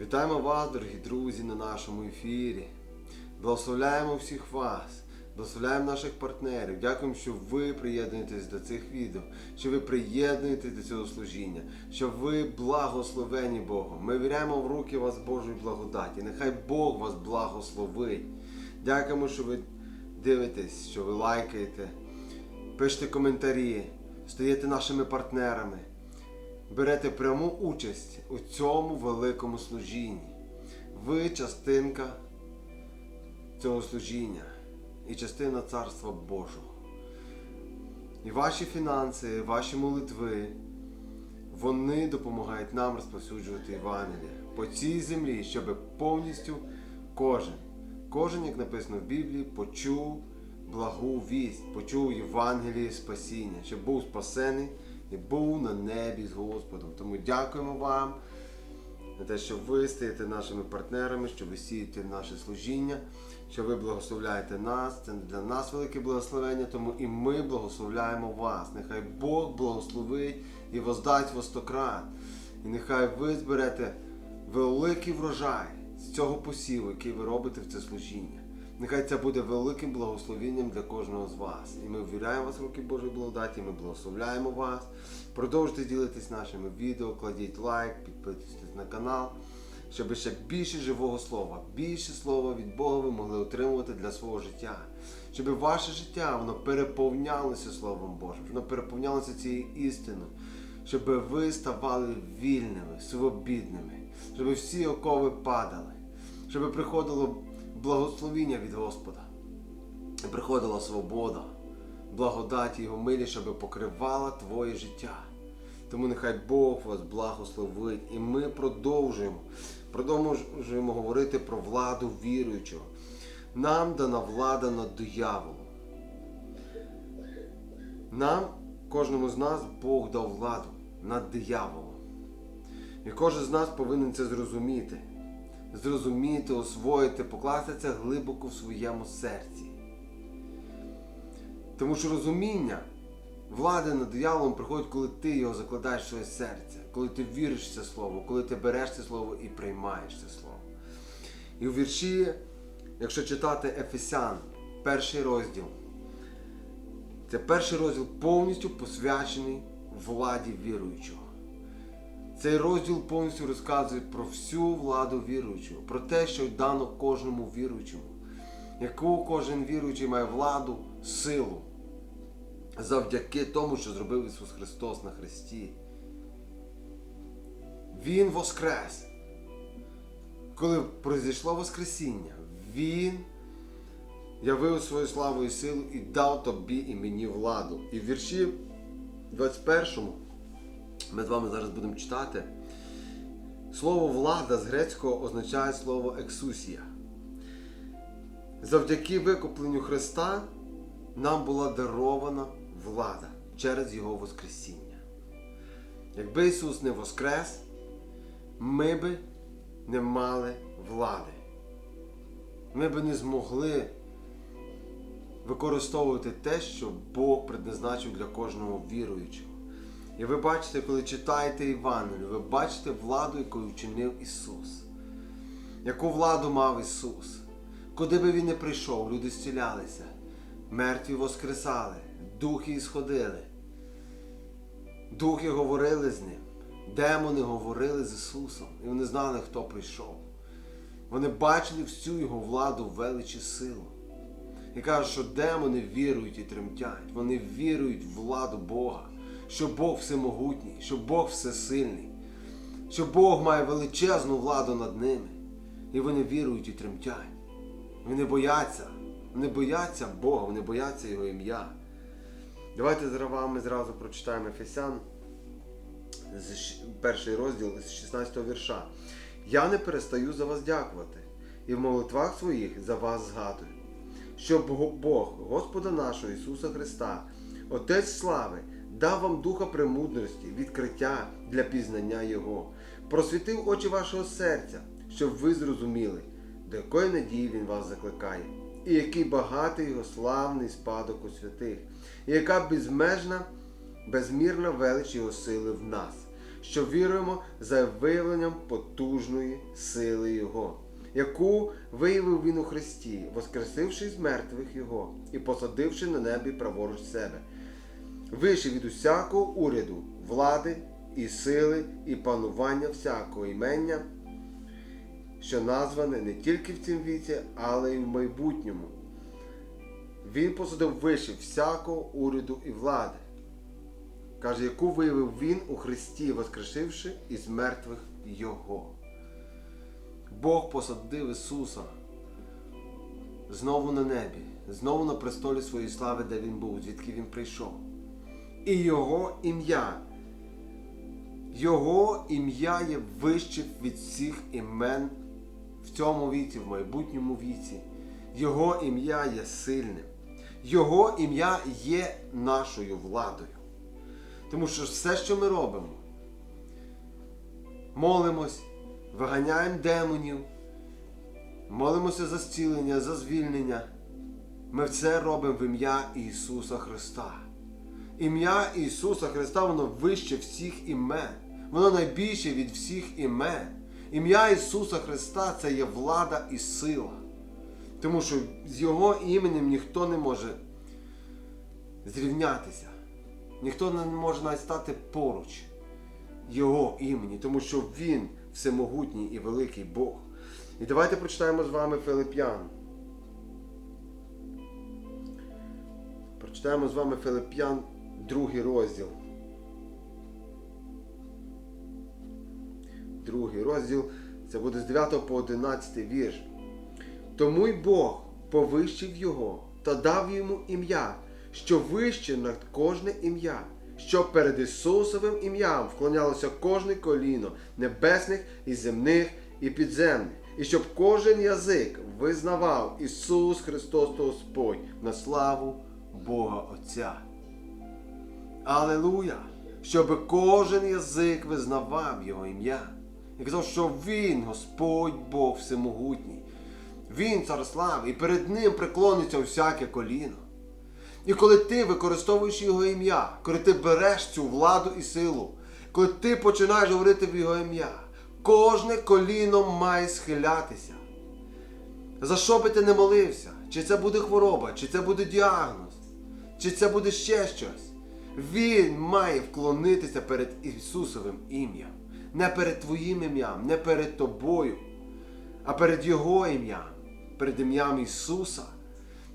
Вітаємо вас, дорогі друзі, на нашому ефірі. Благословляємо всіх вас, благословляємо наших партнерів. Дякуємо, що ви приєднуєтесь до цих відео, що ви приєднуєтесь до цього служіння, що ви благословені Богом. Ми віряємо в руки вас Божої благодаті. Нехай Бог вас благословить. Дякуємо, що ви дивитесь, що ви лайкаєте, пишете коментарі, стаєте нашими партнерами берете пряму участь у цьому великому служінні. Ви частинка цього служіння і частина Царства Божого. І ваші фінанси, ваші молитви, вони допомагають нам розповсюджувати Євангеліє по цій землі, щоб повністю кожен, кожен, як написано в Біблії, почув благу вість, почув Євангеліє спасіння, щоб був спасений і був на небі з Господом. Тому дякуємо вам за те, що ви стаєте нашими партнерами, що ви сієте наше служіння, що ви благословляєте нас. Це для нас велике благословення, тому і ми благословляємо вас. Нехай Бог благословить і воздасть востократ. І нехай ви зберете великий врожай з цього посіву, який ви робите в це служіння. Нехай це буде великим благословенням для кожного з вас. І ми ввіряємо вас в руки Божої благодаті, ми благословляємо вас. Продовжуйте ділитись нашими відео, кладіть лайк, підписуйтесь на канал, щоб ще більше живого слова, більше слова від Бога ви могли отримувати для свого життя. Щоб ваше життя воно переповнялося Словом Божим, воно переповнялося цією істиною, щоб ви ставали вільними, свобідними, щоб всі окови падали, щоб приходило благословіння від Господа. Приходила свобода, благодать Його милі, щоб покривала твоє життя. Тому нехай Бог вас благословить. І ми продовжуємо, продовжуємо говорити про владу віруючого. Нам дана влада над дияволом. Нам, кожному з нас, Бог дав владу над дияволом. І кожен з нас повинен це зрозуміти. Зрозуміти, освоїти, покласти це глибоко в своєму серці. Тому що розуміння влади над дияволом приходить, коли ти його закладаєш в своє серце, коли ти віриш в це слово, коли ти береш це слово і приймаєш це слово. І у вірші, якщо читати Ефесян, перший розділ, це перший розділ повністю посвячений владі віруючого. Цей розділ повністю розказує про всю владу віруючого, про те, що дано кожному віруючому, яку кожен віруючий має владу, силу, завдяки тому, що зробив Ісус Христос на Христі. Він воскрес. Коли пройшло Воскресіння, Він явив свою славу і силу і дав тобі і мені владу. І в вірші 21 ми з вами зараз будемо читати. Слово влада з грецького означає слово ексусія. Завдяки викупленню Христа нам була дарована влада через Його Воскресіння. Якби Ісус не воскрес, ми би не мали влади. Ми би не змогли використовувати те, що Бог предназначив для кожного віруючого. І ви бачите, коли читаєте Євангелію, ви бачите владу, яку вчинив Ісус. Яку владу мав Ісус? Куди би Він не прийшов, люди зцілялися, мертві воскресали, духи ісходили. Духи говорили з ним, демони говорили з Ісусом, і вони знали, хто прийшов. Вони бачили всю Його владу, велич і силу. І кажуть, що демони вірують і тремтять. Вони вірують в владу Бога, що Бог всемогутній, що Бог всесильний, що Бог має величезну владу над ними. І вони вірують і тремтять. Вони бояться. Вони бояться Бога, вони бояться Його ім'я. Давайте з вами зразу прочитаємо Ефесян, перший розділ з 16 вірша. Я не перестаю за вас дякувати, і в молитвах своїх за вас згадую, щоб Бог, Господа нашого Ісуса Христа, Отець слави, дав вам духа премудрості, відкриття для пізнання Його, просвітив очі вашого серця, щоб ви зрозуміли, до якої надії Він вас закликає, і який багатий його славний спадок у святих, і яка безмежна, безмірна велич Його сили в нас, що віруємо за виявленням потужної сили Його, яку виявив Він у Христі, воскресивши з мертвих Його і посадивши на небі праворуч себе, вище від усякого уряду, влади і сили, і панування всякого імення, що назване не тільки в цім віці, але й в майбутньому. Він посадив вище всякого уряду і влади. Каже, яку виявив він у Христі, воскрешивши із мертвих Його. Бог посадив Ісуса знову на небі, знову на престолі своєї слави, де Він був, звідки Він прийшов. І Його ім'я. Його ім'я є вище від всіх імен в цьому віці, в майбутньому віці. Його ім'я є сильним. Його ім'я є нашою владою. Тому що все, що ми робимо, молимось, виганяємо демонів, молимося за зцілення, за звільнення. Ми це робимо в ім'я Ісуса Христа. Ім'я Ісуса Христа, воно вище всіх імен. Воно найбільше від всіх імен. Ім'я Ісуса Христа це є влада і сила. Тому що з Його іменем ніхто не може зрівнятися. Ніхто не може навіть стати поруч Його імені, тому що Він всемогутній і великий Бог. І давайте прочитаємо з вами Филип'ян. Прочитаємо з вами Филип'ян, другий розділ. Другий розділ. Це буде з 9 по 11 вірш. Тому й Бог повищив його та дав йому ім'я, що вище над кожне ім'я, щоб перед Ісусовим ім'ям вклонялося кожне коліно небесних і земних і підземних, і щоб кожен язик визнавав Ісус Христос Господь на славу Бога Отця. Алелуя! Щоб кожен язик визнавав Його ім'я. І казав, що Він, Господь Бог Всемогутній. Він цар слави, і перед Ним преклониться всяке коліно. І коли ти використовуєш Його ім'я, коли ти береш цю владу і силу, коли ти починаєш говорити в Його ім'я, кожне коліно має схилятися. За що би ти не молився? Чи це буде хвороба, чи це буде діагноз, чи це буде ще щось. Він має вклонитися перед Ісусовим ім'ям. Не перед твоїм ім'ям, не перед тобою, а перед Його ім'ям, перед ім'ям Ісуса.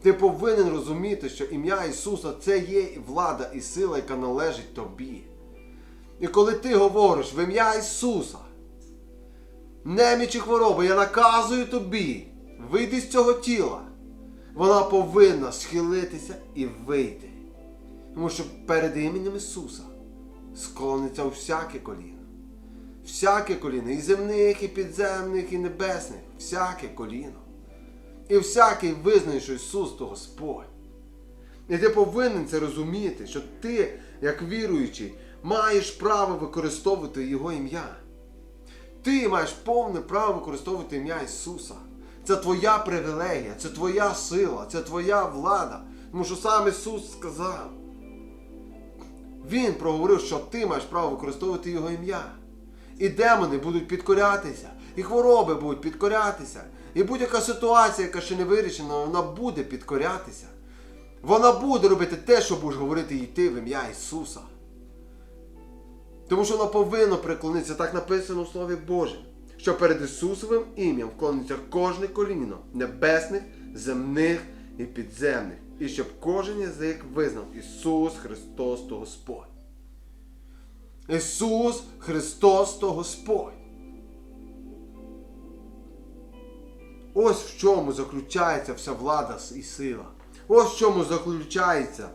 Ти повинен розуміти, що ім'я Ісуса це є влада і сила, яка належить тобі. І коли ти говориш в ім'я Ісуса, неміч і хвороба, я наказую тобі, вийди з цього тіла. Вона повинна схилитися і вийти. Тому що перед іменем Ісуса склониться всяке коліно. Всяке коліно, і земних, і підземних, і небесних, всяке коліно. І всякий визнає, що Ісус то Господь. І ти повинен це розуміти, що ти, як віруючий, маєш право використовувати Його ім'я. Ти маєш повне право використовувати ім'я Ісуса. Це твоя привілегія, це твоя сила, це твоя влада. Тому що сам Ісус сказав. Він проговорив, що ти маєш право використовувати Його ім'я. І демони будуть підкорятися, і хвороби будуть підкорятися, і будь-яка ситуація, яка ще не вирішена, вона буде підкорятися. Вона буде робити те, що будеш говорити і йти в ім'я Ісуса. Тому що вона повинна преклонитися, так написано в Слові Боже, що перед Ісусовим ім'ям вклониться кожне коліно небесних, земних і підземних, і щоб кожен язик визнав Ісус Христос то Господь. Ісус Христос то Господь. Ось в чому заключається вся влада і сила. Ось в чому заключається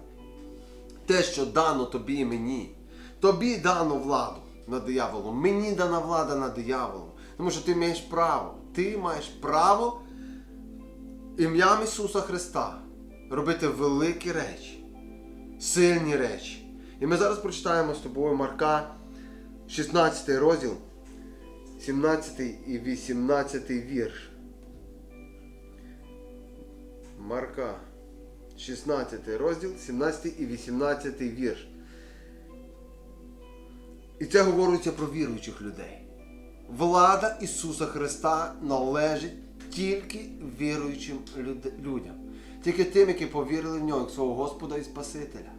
те, що дано тобі і мені. Тобі дано владу над дияволом. Мені дана влада над дияволом. Тому що ти маєш право. Ти маєш право ім'ям Ісуса Христа робити великі речі, сильні речі. І ми зараз прочитаємо з тобою Марка 16 розділ, 17 і 18 вірш. Марка 16 розділ, 17 і 18 вірш. І це говориться про віруючих людей. Влада Ісуса Христа належить тільки віруючим людям, тільки тим, які повірили в нього як свого Господа і Спасителя,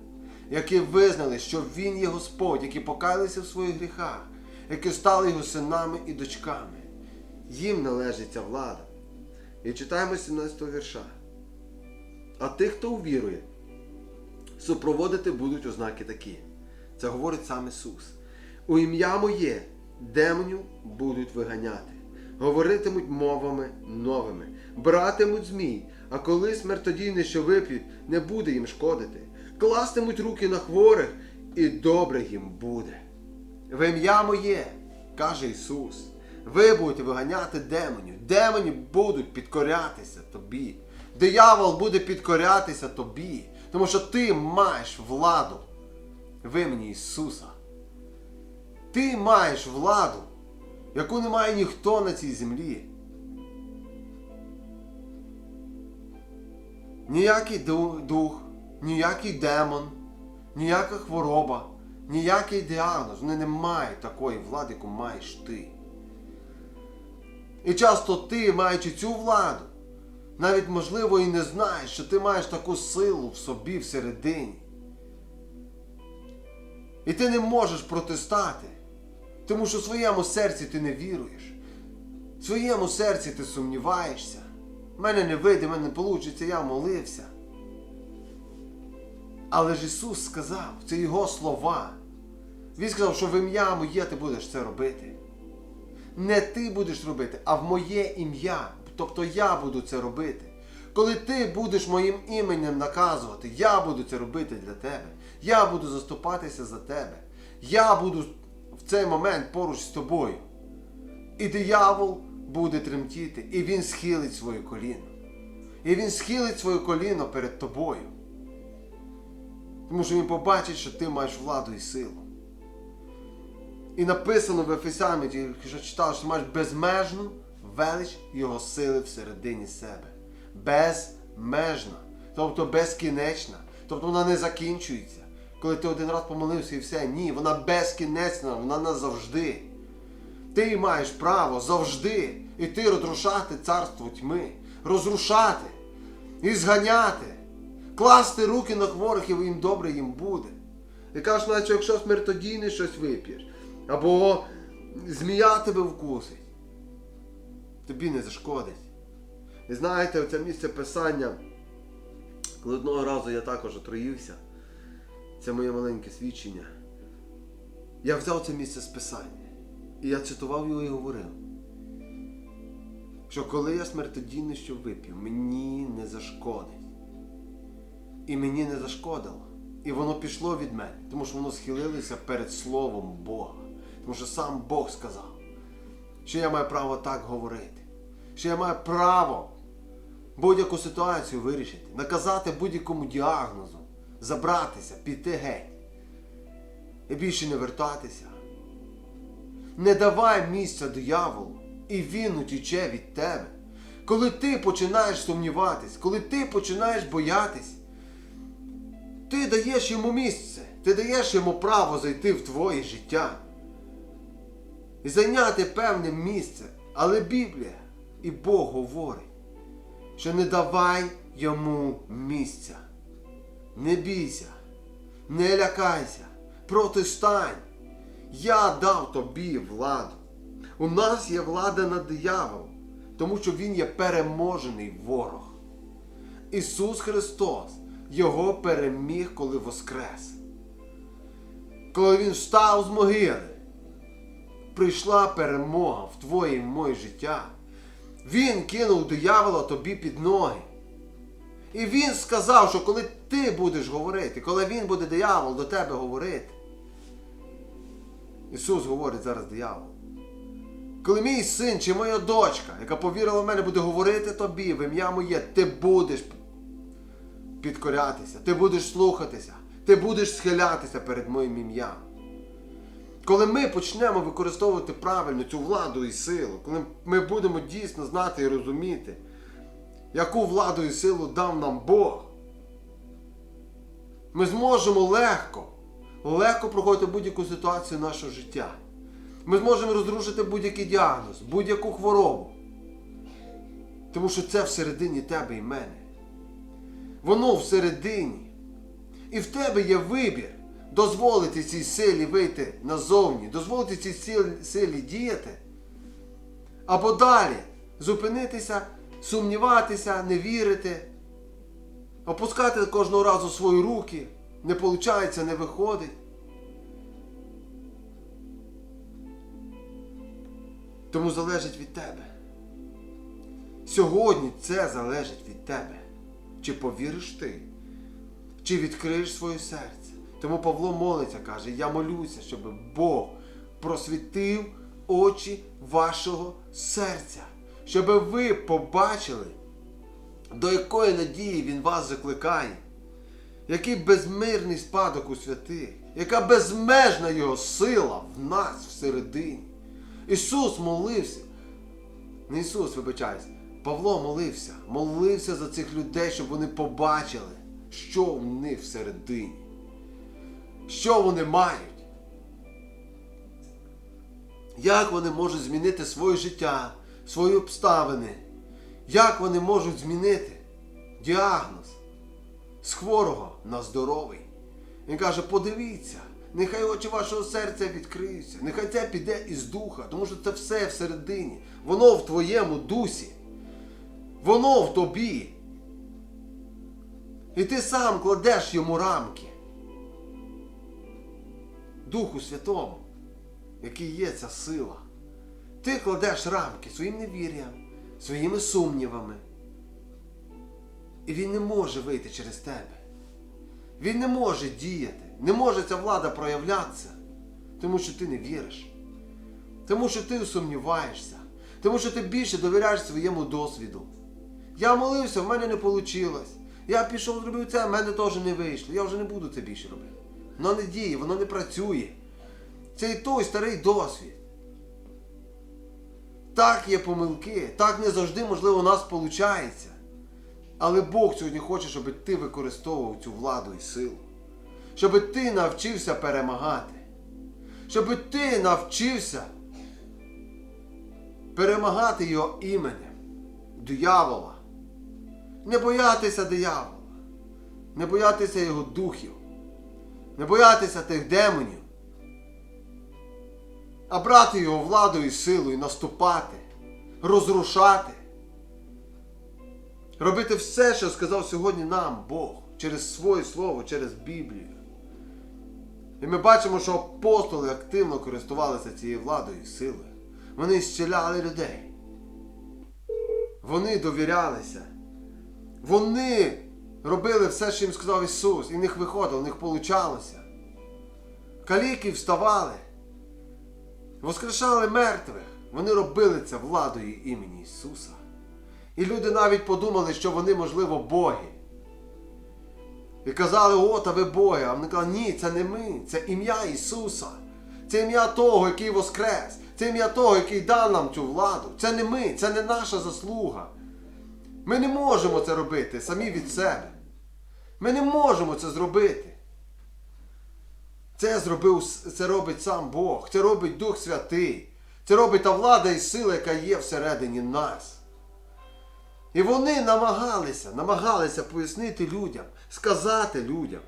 які визнали, що Він є Господь, які покаялися в своїх гріхах, які стали його синами і дочками. Їм належить ця влада. І читаємо 17 вірша. А тих, хто увірує, супроводити будуть ознаки такі. Це говорить сам Ісус. У ім'я моє демонів будуть виганяти, говоритимуть мовами новими, братимуть змій, а коли смертодійне, що вип'ють, не буде їм шкодити, кластимуть руки на хворих, і добре їм буде. В ім'я моє, каже Ісус, ви будете виганяти демонів, демоні будуть підкорятися тобі. Диявол буде підкорятися тобі, тому що ти маєш владу в імені Ісуса. Ти маєш владу, яку не має ніхто на цій землі. Ніякий дух, ніякий демон, ніяка хвороба, ніякий діагноз, вони не мають такої влади, яку маєш ти. І часто ти, маючи цю владу, навіть можливо і не знаєш, що ти маєш таку силу в собі всередині. І ти не можеш протистати, тому що в своєму серці ти не віруєш. В своєму серці ти сумніваєшся. Мене не вийде, мене не вийде, я молився. Але ж Ісус сказав, це Його слова. Він сказав, що в ім'я моє ти будеш це робити. Не ти будеш робити, а в моє ім'я. Тобто я буду це робити. Коли ти будеш моїм іменем наказувати, я буду це робити для тебе. Я буду заступатися за тебе. Я буду в цей момент поруч з тобою. І диявол буде тремтіти, і він схилить своє коліно. І він схилить своє коліно перед тобою. Тому що він побачить, що ти маєш владу і силу. І написано в Ефесяні, що читав, що маєш безмежну велич його сили всередині себе. Безмежна. Тобто безкінечна. Тобто вона не закінчується. Коли ти один раз помолився і все. Ні, вона безкінечна, вона назавжди. Ти маєш право завжди іти розрушати царство тьми, розрушати, і зганяти, класти руки на хворих, і їм добре їм буде. І кажеш, наче якщо смертодійне щось вип'єш, або змія тебе вкусить, тобі не зашкодить. І знаєте, оце місце писання, коли одного разу я також отруївся, це моє маленьке свідчення. Я взяв це місце з писання. І я цитував його і говорив, що коли я смертодійне що вип'ю, мені не зашкодить. І мені не зашкодило. І воно пішло від мене, тому що воно схилилося перед Словом Бога. Тому що сам Бог сказав, що я маю право так говорити, що я маю право будь-яку ситуацію вирішити, наказати будь-якому діагнозу, забратися, піти геть і більше не вертатися. Не давай місця дияволу, і він утіче від тебе. Коли ти починаєш сумніватись, коли ти починаєш боятись, ти даєш йому місце, ти даєш йому право зайти в твоє життя і зайняти певне місце. Але Біблія і Бог говорить, що не давай йому місця. Не бійся, не лякайся, протистань. Я дав тобі владу. У нас є влада над дияволом, тому що Він є переможений ворог. Ісус Христос його переміг, коли воскрес. Коли Він встав з могили, прийшла перемога в твоє і моє життя. Він кинув диявола тобі під ноги. І він сказав, що коли ти будеш говорити, коли він буде диявол до тебе говорити, Ісус говорить зараз диявол. Коли мій син чи моя дочка, яка повірила в мене, буде говорити тобі в ім'я моє, ти будеш підкорятися, ти будеш слухатися, ти будеш схилятися перед моїм ім'ям. Коли ми почнемо використовувати правильно цю владу і силу, коли ми будемо дійсно знати і розуміти, яку владу і силу дав нам Бог, ми зможемо легко легко проходити будь-яку ситуацію нашого життя. Ми зможемо розрушити будь-який діагноз, будь-яку хворобу. Тому що це всередині тебе і мене. Воно всередині. І в тебе є вибір дозволити цій силі вийти назовні, дозволити цій силі діяти. Або далі зупинитися, сумніватися, не вірити, опускати кожного разу свої руки, не виходить, не виходить. Тому залежить від тебе. Сьогодні це залежить від тебе. Чи повіриш ти, чи відкриєш своє серце. Тому Павло молиться, каже: Я молюся, щоб Бог просвітив очі вашого серця, щоб ви побачили, до якої надії Він вас закликає, який безмирний спадок у святих, яка безмежна його сила в нас всередині. Ісус молився. Не Ісус, вибачаюсь, Павло молився, молився за цих людей, щоб вони побачили, що в них всередині, що вони мають. Як вони можуть змінити своє життя, свої обставини, як вони можуть змінити діагноз з хворого на здоровий. Він каже, подивіться, нехай очі вашого серця відкриються, нехай це піде із духа, тому що це все всередині. Воно в твоєму дусі. Воно в тобі. І ти сам кладеш йому рамки. Духу Святому, який є ця сила. Ти кладеш рамки своїм невір'ям, своїми сумнівами. І він не може вийти через тебе. Він не може діяти, не може ця влада проявлятися, тому що ти не віриш. Тому що ти сумніваєшся, тому що ти більше довіряєш своєму досвіду. Я молився, в мене не вийшло. Я пішов, зробив це, в мене теж не вийшло. Я вже не буду це більше робити. Воно не діє, воно не працює. Це і той старий досвід. Так є помилки, так не завжди, можливо, у нас виходить. Але Бог сьогодні хоче, щоб ти використовував цю владу і силу. Щоб ти навчився перемагати. Щоб ти навчився перемагати його іменем, диявола. Не боятися диявола. Не боятися його духів. Не боятися тих демонів. А брати його владу і силу і наступати, розрушати. Робити все, що сказав сьогодні нам Бог через своє слово, через Біблію. І ми бачимо, що апостоли активно користувалися цією владою і силою. Вони зціляли людей. Вони довірялися. Вони робили все, що їм сказав Ісус, і в них виходило, в них получалося. Каліки вставали, воскрешали мертвих. Вони робили це владою імені Ісуса. І люди навіть подумали, що вони, можливо, боги. І казали, о, та ви боги. А вони казали, ні, це не ми, це ім'я Ісуса. Це ім'я того, який воскрес. Це ім'я того, який дав нам цю владу. Це не ми, це не наша заслуга. Ми не можемо це робити самі від себе. Ми не можемо це зробити. Це зробив, це робить сам Бог, це робить Дух Святий. Це робить та влада і сила, яка є всередині нас. І вони намагалися, намагалися пояснити людям, сказати людям,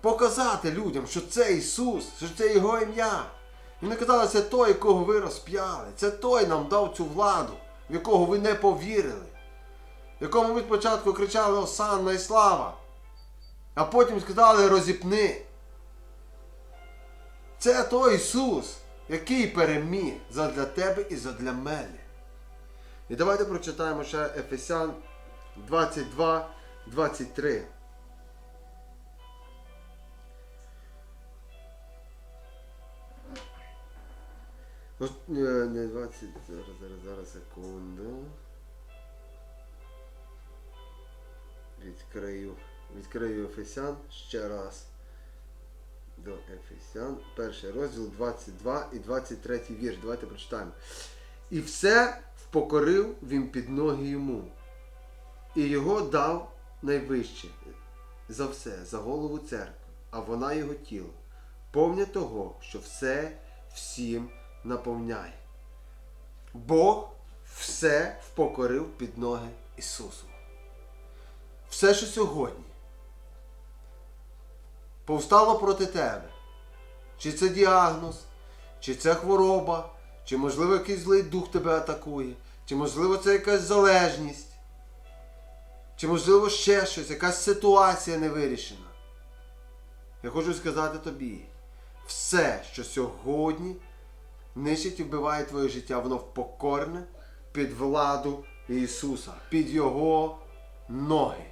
показати людям, що це Ісус, що це Його ім'я. І вони казали, це той, якого ви розп'яли, це той нам дав цю владу, в якого ви не повірили, якому ви спочатку кричали Осанна і слава, а потім сказали розіпни. Це той Ісус, який переміг задля тебе і задля мене. І давайте прочитаємо ще Ефесян 22, 23. Ось, е, Не 20, зараз, зараз, зараз, секунду. Відкрию. Відкрию Ефесян ще раз. До Ефесян. Перший розділ 22 і 23 вірш. Давайте прочитаємо. І все впокорив він під ноги йому, і його дав найвище. за все, за голову церкви, а вона його тіло, повня того, що все всім наповняє. Бог все впокорив під ноги Ісусу. Все, що сьогодні повстало проти тебе, чи це діагноз, чи це хвороба, чи можливо якийсь злий дух тебе атакує, чи можливо це якась залежність, чи можливо ще щось, якась ситуація невирішена. Я хочу сказати тобі, все, що сьогодні нищить і вбиває твоє життя, воно впокорне під владу Ісуса, під Його ноги.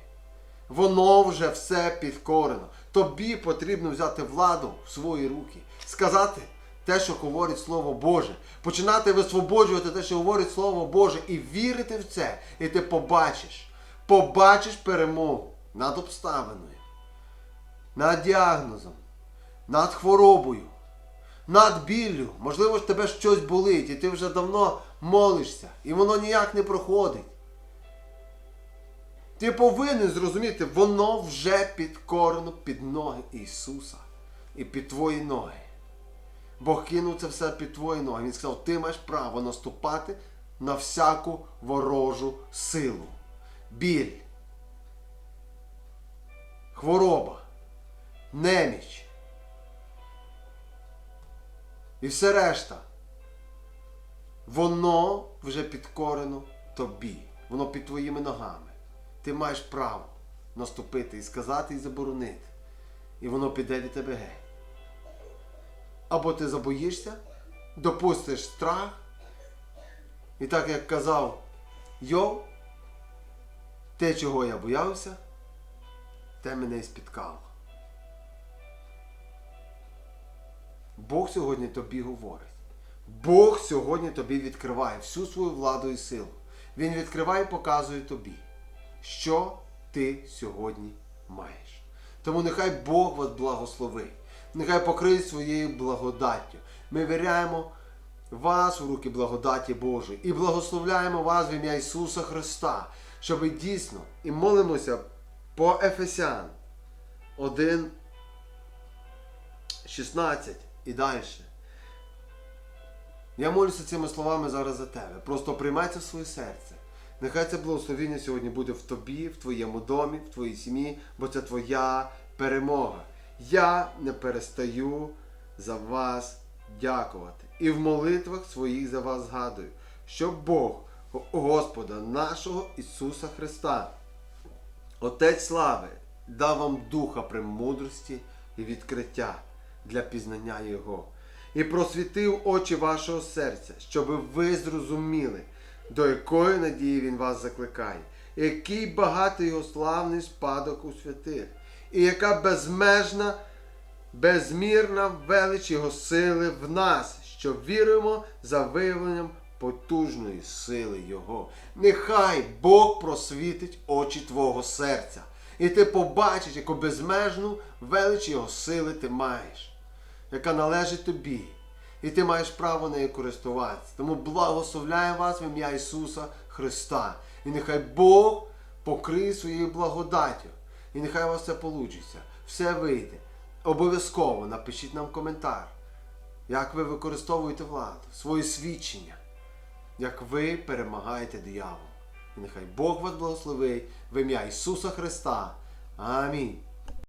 Воно вже все підкорено. Тобі потрібно взяти владу в свої руки, сказати те, що говорить Слово Боже, починати висвободжувати те, що говорить Слово Боже, і вірити в це. І ти побачиш, побачиш перемогу над обставиною, над діагнозом, над хворобою, над біллю. Можливо, ж тебе щось болить, і ти вже давно молишся, і воно ніяк не проходить. Ти повинен зрозуміти, воно вже підкорено під ноги Ісуса і під твої ноги. Бог кинув це все під твої ноги. Він сказав, ти маєш право наступати на всяку ворожу силу. Біль, хвороба, неміч. І все решта. Воно вже підкорено тобі. Воно під твоїми ногами. Ти маєш право наступити і сказати, і заборонити. І воно піде від тебе геть. Або ти забоїшся, допустиш страх. І так як казав Йов, те, чого я боявся, те мене і спіткало. Бог сьогодні тобі говорить. Бог сьогодні тобі відкриває всю свою владу і силу. Він відкриває і показує тобі, що ти сьогодні маєш. Тому нехай Бог вас благословить, нехай покриє своєю благодаттю. Ми віряємо вас у руки благодаті Божої і благословляємо вас в ім'я Ісуса Христа, щоб ви дійсно і молимося по Ефесян 1, 16 і далі. Я молюся цими словами зараз за тебе. Просто приймай це в своє серце. Нехай це благословіння сьогодні буде в тобі, в твоєму домі, в твоїй сім'ї, бо це твоя перемога. Я не перестаю за вас дякувати. І в молитвах своїх за вас згадую, щоб Бог, Господа нашого Ісуса Христа, Отець слави, дав вам духа премудрості і відкриття для пізнання Його, і просвітив очі вашого серця, щоб ви зрозуміли, до якої надії Він вас закликає, який багатий його славний спадок у святих, і яка безмежна, безмірна велич Його сили в нас, що віруємо за виявленням потужної сили Його. Нехай Бог просвітить очі твого серця, і ти побачиш, яку безмежну велич Його сили ти маєш, яка належить тобі. І ти маєш право нею користуватися. Тому благословляю вас в ім'я Ісуса Христа. І нехай Бог покриє своєю благодаттю. І нехай у вас все вийде, Все вийде. Обов'язково напишіть нам коментар, як ви використовуєте владу, свої свідчення, як ви перемагаєте диявола. І нехай Бог вас благословить в ім'я Ісуса Христа. Амінь.